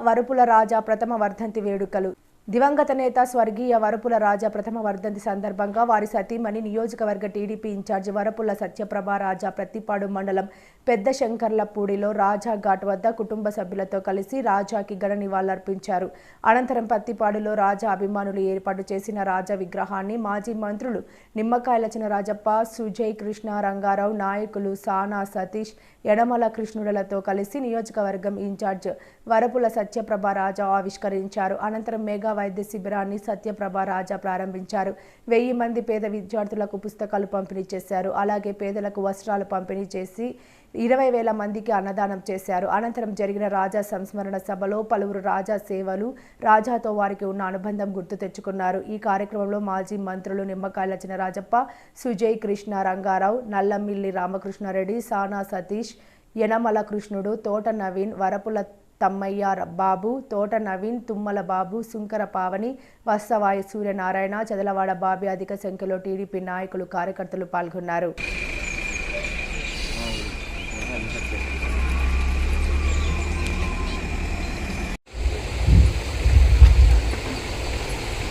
వరుపుల రాజా ప్రథమ వర్ధంతి వేడుకలు. దివంగత నేత స్వర్గీయ వరపుల రాజా ప్రథమ వర్ధంతి సందర్భంగా వారి సతీమణి నియోజకవర్గ టీడీపీ ఇన్ఛార్జి వరపుల సత్యప్రభ రాజా ప్రత్తిపాడు మండలం పెద్ద శంకర్లపూడిలో రాజా ఘాట్ వద్ద కుటుంబ సభ్యులతో కలిసి రాజాకి ఘన నివాళులర్పించారు. అనంతరం పత్తిపాడులో రాజా అభిమానులు ఏర్పాటు చేసిన రాజా విగ్రహాన్ని మాజీ మంత్రులు నిమ్మకాయల చినరాజప్ప సుజయ్ కృష్ణ రంగారావు నాయకులు సానా సతీష్ యడమల కృష్ణుడులతో కలిసి నియోజకవర్గం ఇన్ఛార్జ్ వరపుల సత్యప్రభ రాజా ఆవిష్కరించారు. అనంతరం మెగా వైద్య శిబిరాన్ని సత్యప్రభ రాజా ప్రారంభించారు. వెయ్యి మంది పేద విద్యార్థులకు పుస్తకాలు పంపిణీ చేశారు. అలాగే పేదలకు వస్త్రాలు పంపిణీ చేసి ఇరవై వేల మందికి అన్నదానం చేశారు. అనంతరం జరిగిన రాజా సంస్మరణ సభలో పలువురు రాజా సేవలు రాజాతో వారికి ఉన్న అనుబంధం గుర్తు తెచ్చుకున్నారు. ఈ కార్యక్రమంలో మాజీ మంత్రులు నిమ్మకాయల చినరాజప్ప సుజయ్ కృష్ణ రంగారావు నల్లమిల్లి రామకృష్ణారెడ్డి సానా సతీష్ యనమల కృష్ణుడు తోట నవీన్ వరపుల తమ్మయ్య బాబు తోట నవీన్ తుమ్మల బాబు సుంకర పావని వస్తవాయి సూర్యనారాయణ చదలవాడ బాబి అధిక సంఖ్యలో టీడీపీ నాయకులు కార్యకర్తలు పాల్గొన్నారు.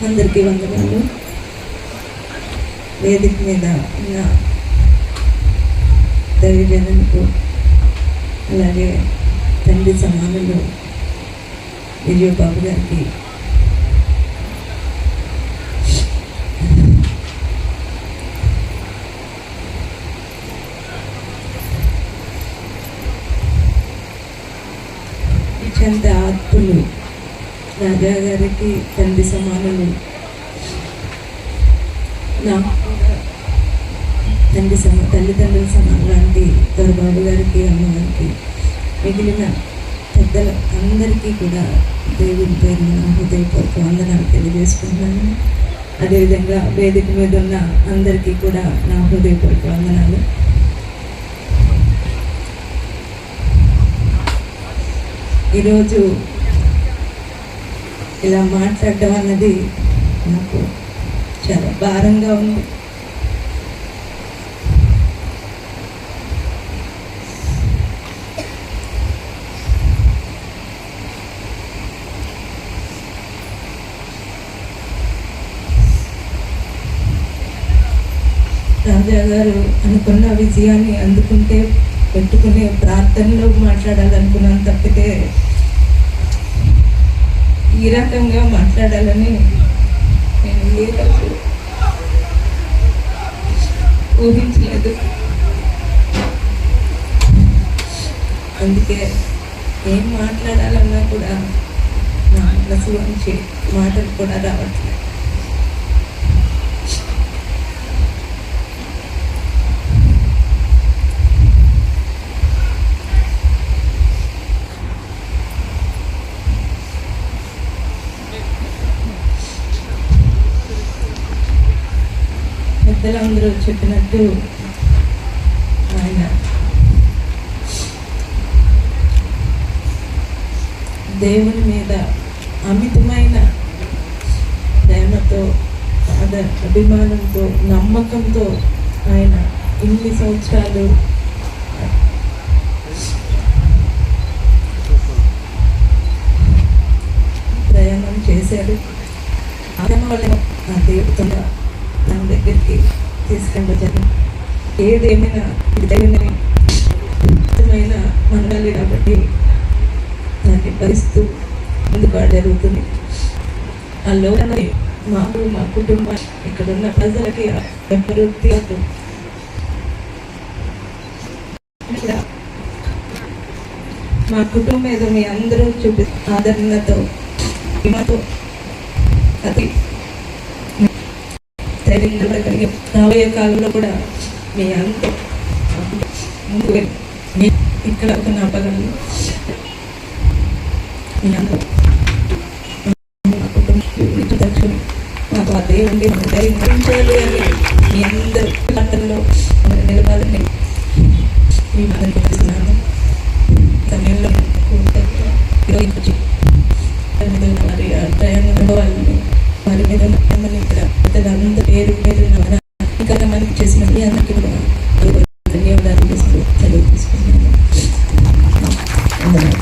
అందరికీ వందనాలు. వేదిక మీద ఉన్న దైవజనులకు అలాగే తండ్రి సమానులు విజయబాబు గారికి. చంద ఆత్తులు రాజా గారికి తండ్రి సమానులు. నాకు తండ్రి సమ తల్లిదండ్రుల సమానం లాంటి దొరబాబు గారికి అమ్మగారికి. మిగిలిన పెద్దల అందరికీ కూడా దేవుని పేరు నా హృదయపూర్వక వందనాలు తెలియజేసుకుంటున్నాను. అదేవిధంగా వేదిక మీద ఉన్న అందరికీ కూడా నా హృదయపూర్వక వందనాలు. ఈరోజు ఇలా మాట్లాడడం అన్నది నాకు చాలా భారంగా ఉంది. రాజా గారు అనుకున్న విజయాన్ని అందుకుంటే పెట్టుకునే ప్రార్థనలో మాట్లాడాలనుకున్నాను తప్పితే ఈ రకంగా మాట్లాడాలని నేను ఏ రోజు ఊహించలేదు. అందుకే ఏం మాట్లాడాలన్నా కూడా నా మనసు నుంచి మాటలు కూడా రావట్లేదు. పెద్దలందరూ చెప్పినట్టు ఆయన దేవుని మీద అమితమైన ప్రేమతో అద అభిమానంతో నమ్మకంతో ఆయన ఇన్ని సంవత్సరాలు ప్రయాణం చేశారు. ఆమె వల్ల ఆ దేవుడితో మన దగ్గరికి తీసుకెళ్ళి జరిగింది ఏదేమైనా ఇది దైవమే కాబట్టి దాన్ని భరిస్తూ ముందుకు జరుగుతుంది. ఆ లోకమే మాకు మా కుటుంబం ఇక్కడ ఉన్న ప్రజలకి అభివృద్ధి మా కుటుంబం మీద మీ అందరూ చూపి ఆదరణతో మాతో అది ధైర్యం నిలబడగలిగే రాబోయే కాలంలో కూడా మీ అంతే. ముందుకు ఇక్కడ ఒక నాపగలను మీ అందరూ మా దక్షిణ మాకు ఆ దేవుడి మన ధైర్యం నిలిపించాలి అని మీ అందరి ప్రార్థనలో నిలబాలని మీ మనం చూపిస్తున్నాను సమయంలో いいですよね。